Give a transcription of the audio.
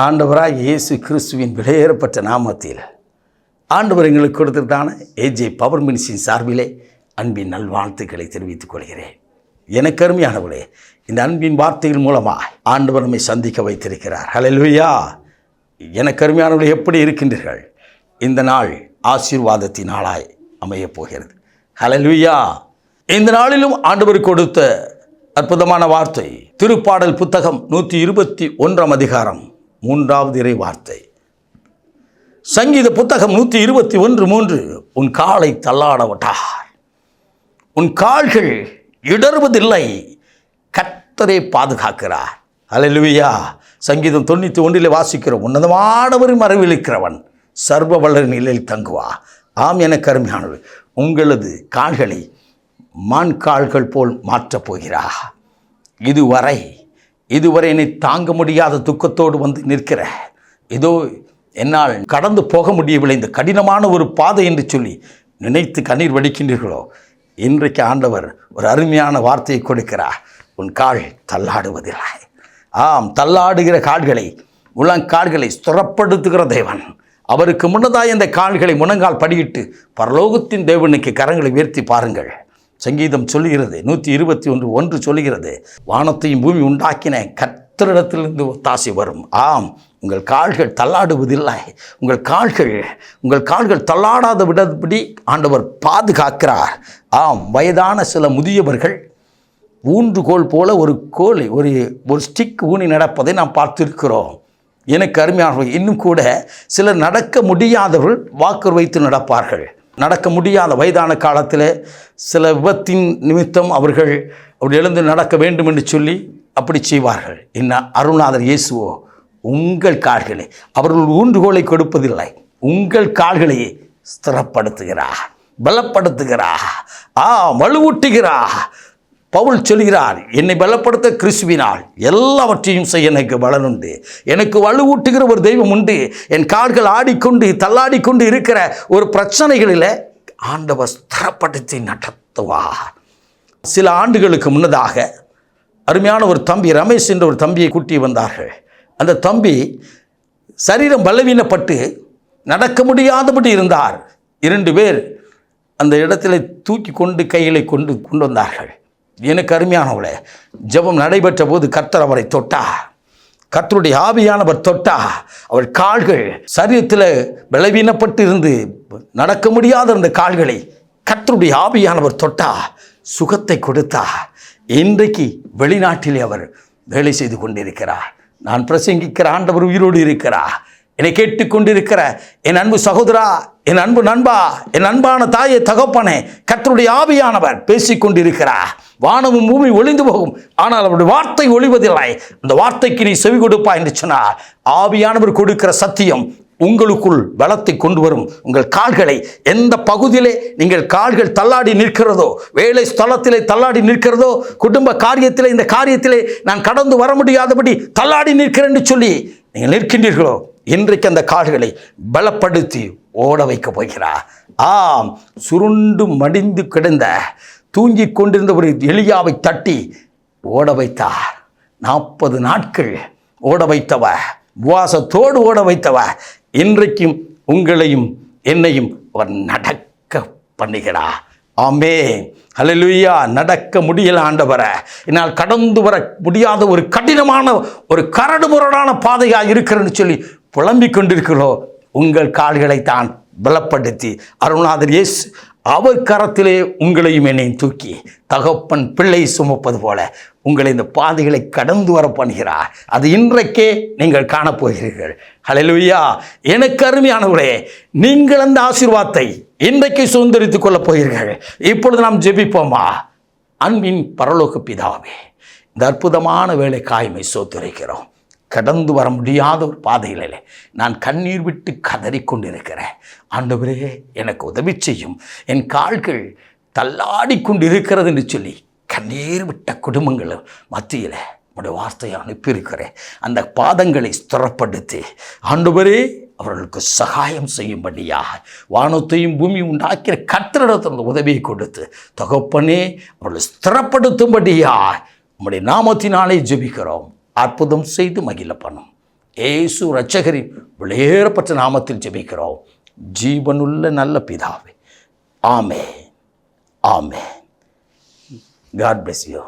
ஆண்டவராக இயேசு கிறிஸ்துவின் விலையேறப்பட்ட நாமத்தில். ஆண்டவர் எங்களுக்கு கொடுத்ததான ஏஜே பவர் மினிஸ்டின் சார்பிலே அன்பின் நல்வாழ்த்துக்களை தெரிவித்துக் கொள்கிறேன். எனக்கு அருமையானவர்களே இந்த அன்பின் வார்த்தைகள் மூலமாக ஆண்டவர் நம்மை சந்திக்க வைத்திருக்கிறார். ஹalleluya எனக்கு அருமையானவர்களே எப்படி இருக்கின்றீர்கள்? இந்த நாள் ஆசீர்வாதத்தின் நாளாய் அமையப் போகிறது. ஹalleluya இந்த நாளிலும் ஆண்டவர் கொடுத்த அற்புதமான வார்த்தை திருப்பாடல் புத்தகம் நூற்றி இருபத்தி ஒன்றாம் அதிகாரம். மூன்றாவது இறை வார்த்தை. சங்கீத புத்தகம் நூற்றி இருபத்தி ஒன்று மூன்று உன் காலை தள்ளாடவிட்டார். உன் கால்கள் இடறுவதில்லை. கத்தரை பாதுகாக்கிறார். அலலுவியா சங்கீதம் தொண்ணூற்றி ஒன்றில் வாசிக்கிறோம். உன்னதமானவர் மறைவிலிருக்கிறவன் சர்வ வளர் நிலையில் தங்குவா ஆம் என கருமையானது உங்களது கால்களை மான் கால்கள் போல் மாற்றப் போகிறா இதுவரை இதுவரை என்னை தாங்க முடியாத துக்கத்தோடு வந்து நிற்கிற. இதோ என்னால் கடந்து போக முடியவில்லை. இந்த கடினமான ஒரு பாதை என்று சொல்லி நினைத்து கண்ணீர் வடிக்கின்றீர்களோ? இன்றைக்கு ஆண்டவர் ஒரு அருமையான வார்த்தையை கொடுக்கிறார். உன் கால் தள்ளாடுவதில்லை. ஆம் தள்ளாடுகிற கால்களை முழங்கால்களை ஸ்திரப்படுத்துகிற தேவன். அவருக்கு முன்னதாக இந்த கால்களை முழங்கால் படியிட்டு பரலோகத்தின் தேவனுக்கு கரங்களை உயர்த்தி பாருங்கள். சங்கீதம் சொல்லுகிறது. நூற்றி இருபத்தி ஒன்று ஒன்று சொல்லுகிறது. வானத்தையும் பூமி உண்டாக்கின கத்தரிடத்திலிருந்து ஒத்தாசி வரும். ஆம் உங்கள் கால்கள் தள்ளாடுவதில்லை. உங்கள் கால்கள் உங்கள் கால்கள் தள்ளாடாத விடபடி ஆண்டவர் பாதுகாக்கிறார். ஆம் வயதான சில முதியவர்கள் ஊன்றுகோல் போல ஒரு கோலை ஒரு ஒரு ஸ்டிக் ஊனி நடப்பதை நாம் பார்த்திருக்கிறோம். எனக்கு அருமையானவர்கள் இன்னும் கூட சிலர் நடக்க முடியாதவர்கள் வாக்கு வைத்து நடப்பார்கள். நடக்க முடியாத வயதான காலத்தில் சில விபத்தின் நிமித்தம் அவர்கள் அப்படி எழுந்து நடக்க வேண்டும் என்று சொல்லி அப்படி செய்வார்கள். என்ன? அருணாதர் இயேசுவோ உங்கள் கால்களை அவர்கள் ஊன்றுகோலை கொடுப்பதில்லை. உங்கள் கால்களையே ஸ்திரப்படுத்துகிறார் பலப்படுத்துகிறார் ஆ வலுவூட்டுகிறார். பவுல் சொல்கிறார் என்னை பலப்படுத்த கிறிஸ்துவினால் எல்லாவற்றையும் செய்ய எனக்கு பலன் உண்டு. எனக்கு வலுவூட்டுகிற ஒரு தெய்வம் உண்டு. என் கால்கள் ஆடிக்கொண்டு தள்ளாடிக்கொண்டு இருக்கிற ஒரு பிரச்சனைகளில் ஆண்டவர் ஸ்திரப்படுத்தி நடத்துவார். சில ஆண்டுகளுக்கு முன்னதாக அருமையான ஒரு தம்பி ரமேஷ் என்ற ஒரு தம்பியை கூட்டி வந்தார்கள். அந்த தம்பி சரீரம் பலவீனப்பட்டு நடக்க முடியாதபடி இருந்தார். இரண்டு பேர் அந்த இடத்துல தூக்கி கொண்டு கைகளை கொண்டு கொண்டு வந்தார்கள். எனக்கு அருமையானவளே ஜெபம் நடைபெற்ற போது கர்த்தர் அவரை தொட்டா கர்த்தருடைய ஆவியானவர் தொட்டா அவர் கால்கள் சரீரத்தில் பலவீனப்பட்டு இருந்து நடக்க முடியாத இருந்த கால்களை கர்த்தருடைய ஆவியானவர் தொட்டா சுகத்தை கொடுத்தா இன்றைக்கு வெளிநாட்டிலே அவர் வேலை செய்து கொண்டிருக்கிறார். நான் பிரசங்கிக்கிற ஆண்டவர் உயிரோடு இருக்கிறார். என்னை கேட்டுக்கொண்டிருக்கிற என் அன்பு சகோதரா என் அன்பு நண்பா என் அன்பான தாயை தகப்பனே கத்தருடைய ஆவியானவர் பேசிக்கொண்டிருக்கிறார். வானமும் பூமி ஒளிந்து போகும் ஆனால் அவருடைய வார்த்தை ஒளிவதில்லை. அந்த வார்த்தைக்கு நீ செவி கொடுப்பா என்று சொன்னார். ஆவியானவர் கொடுக்கிற சத்தியம் உங்களுக்குள் பலத்தை கொண்டு வரும். உங்கள் கால்களை எந்த பகுதியிலே நீங்கள் கால்கள் தள்ளாடி நிற்கிறதோ வேலை ஸ்தலத்திலே தள்ளாடி நிற்கிறதோ குடும்ப காரியத்திலே இந்த காரியத்திலே நான் கடந்து வர முடியாதபடி தள்ளாடி நிற்கிறேன் என்று சொல்லி நீங்கள் நிற்கின்றீர்களோ? இன்றைக்கு அந்த கால்களை பலப்படுத்தி ஓட வைக்க போகிறார். ஆம் சுருண்டு மடிந்து கிடந்த தூங்கிக் கொண்டிருந்த ஒரு எளியாவை தட்டி ஓட வைத்தார். நாற்பது நாட்கள் ஓட வைத்தவ உபவாசத்தோடு ஓட வைத்தவ இன்றைக்கும் உங்களையும் என்னையும் அவர் நடக்க பண்ணுகிறார். ஆமே ஹalleluya. நடக்க முடியல ஆண்டவரை. என்னால் கடந்து வர முடியாத ஒரு கடினமான ஒரு கரடுமுரடான பாதையாக இருக்கிறேன்னு சொல்லி புலம்பிக் கொண்டிருக்கிறோம் உங்கள் கால்களை தான் பலப்படுத்தி. அருணாதர் இயேசு அவர் கரத்திலே உங்களையும் என்னையும் தூக்கி தகப்பன் பிள்ளை சுமப்பது போல உங்களை இந்த பாதைகளை கடந்து வர பண்ணுகிறார். அது இன்றைக்கே நீங்கள் காணப்போகிறீர்கள். ஹலலுயா எனக்கு அருமையானவரே நீங்கள் அந்த ஆசீர்வாதத்தை இன்றைக்கு சுதந்திரித்துக் கொள்ளப் போகிறீர்கள். இப்பொழுது நாம் ஜெபிப்போமா? அன்பின் பரலோக பிதாவே இந்த அற்புதமான வேலை காய்மை சோத்துரைக்கிறோம். கடந்து வர முடியாத ஒரு பாதையில் நான் கண்ணீர் விட்டு கதறிக்கொண்டிருக்கிறேன். ஆண்டவரே எனக்கு உதவி செய்யும். என் கால்கள் தள்ளாடி கொண்டிருக்கிறது என்று சொல்லி கண்ணீர் விட்ட குடும்பங்கள் மத்தியில் உடைய வார்த்தையை அனுப்பியிருக்கிறேன். அந்த பாதங்களை ஸ்திரப்படுத்தி ஆண்டவரே அவர்களுக்கு சகாயம் செய்யும்படியாக வானத்தையும் பூமியும் உண்டாக்கிற கத்திரிடத்தில் உதவியை கொடுத்து தகப்பனே அவர்களை ஸ்திரப்படுத்தும்படியாக நம்முடைய நாமத்தினாலே ஜெபிக்கிறோம். அற்புதம் செய்து மகிழ பண்ணும். ஏசு ரட்சகரின் வெளியேறப்பட்ட நாமத்தில் ஜெபிக்கிறோம். ஜீவனுள்ள நல்ல பிதாவே. ஆமே ஆமே காட் பிளஸ் யூ